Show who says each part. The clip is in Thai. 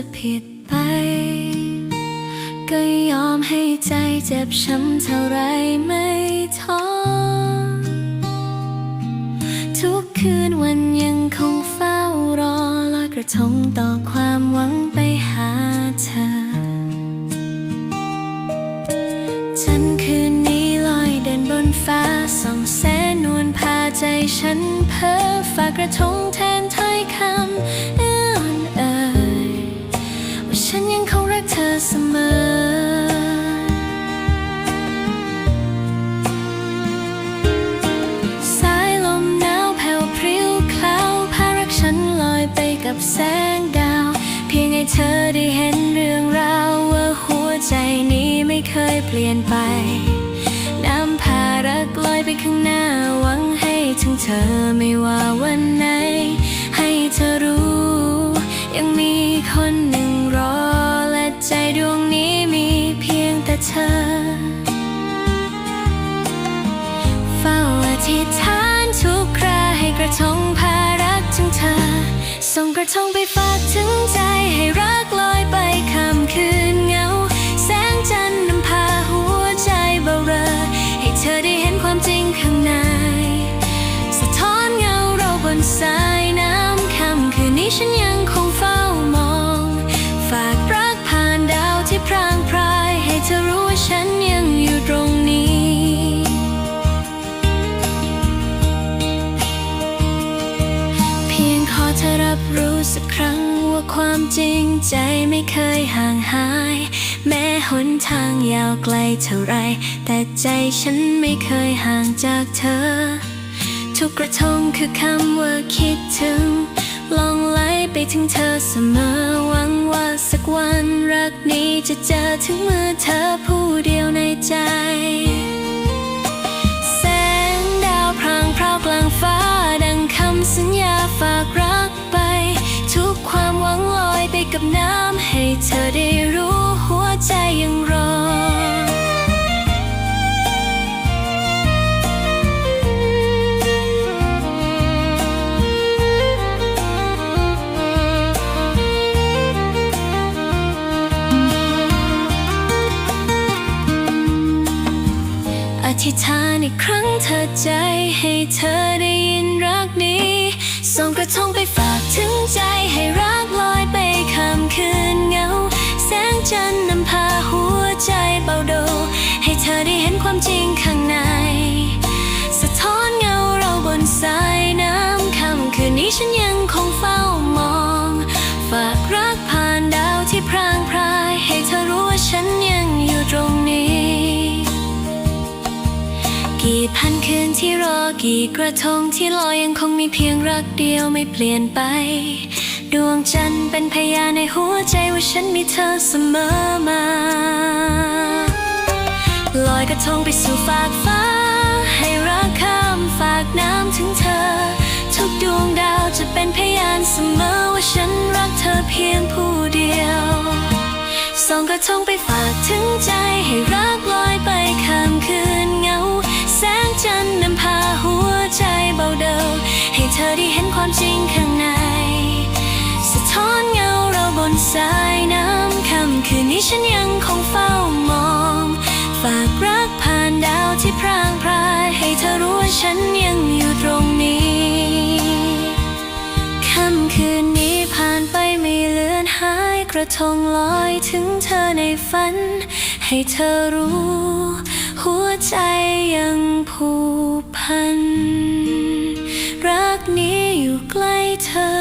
Speaker 1: จะผิดไป ก็ยอมให้ใจเจ็บช้ำเท่าไรไม่ท้อ ทุกคืนวันยังคงเฝ้ารอลอยกระทงต่อความหวังไปหาเธอ ฉันคืนนี้ลอยเดินบนฟ้าส่องแสงนวลพาใจฉันเพ้อฝากกระทงแทนถ้อยคำ เพียงให้เธอได้เห็นเรื่องราวว่าหัวใจนี้ไม่เคยเปลี่ยนไป น้ำพารักลอยไปข้างหน้าหวังให้ถึงเธอไม่ว่าวันไหน ให้เธอรู้ ยังมีคนหนึ่งรอ และใจดวงนี้มีเพียงแต่เธอ เฝ้าอธิษฐานทุกคราให้กระทง ส่งกระทงไปฝากถึงใจให้รักลอยไปค่ำคืนเงา แสงจันทร์นำพาหัวใจเบาเรอ ให้เธอได้เห็นความจริงข้างใน สะท้อนเงาเราบนสายน้ำค่ำคืนนี้ฉันยัง ความจริงใจไม่เคยห่างหาย แม้หนทางยาวไกลเท่าไร แต่ใจฉันไม่เคยห่างจากเธอ ทุกกระทงคือคำว่าคิดถึง ลองไหลไปถึงเธอเสมอ หวังว่าสักวันรักนี้จะเจอถึงมือเธอ กับน้ำให้เธอได้รู้หัวใจยังรอ อธิษฐานอีกครั้งเธอใจให้เธอได้ยินรักนี้ส่งกระทงไป แสงจันนำพาหัวใจเบาโด ให้เธอได้เห็นความจริงข้างใน สะท้อนเงาเราบนสายน้ำค่ำคืนนี้ฉันยังคงเฝ้ามอง ฝากรักผ่านดาวที่พรางพราย ให้เธอรู้ว่าฉันยังอยู่ตรงนี้ กี่พันคืนที่รอกี่กระทงที่ลอยยังคงมีเพียงรักเดียวไม่เปลี่ยนไป ดวงจันทร์เป็นพยานในหัวใจว่าฉันมีเธอเสมอมา ลอยกระทงไปสู่ฝากฟ้า ให้รักข้ามฝากน้ำถึงเธอ ทุกดวงดาวจะเป็นพยานเสมอว่าฉันรักเธอเพียงผู้เดียว ส่งกระทงไปฝากถึงใจให้รัก สายน้ำค่ำคืนนี้ฉันยังคงเฝ้ามอง ฝากรักผ่านดาวที่พรางพรายให้เธอรู้ว่าฉันยังอยู่ตรงนี้ค่ำคืนนี้ผ่านไปไม่เลือนหายกระทงลอยถึงเธอในฝัน ให้เธอรู้ หัวใจยังผูกพัน รักนี้อยู่ใกล้เธอ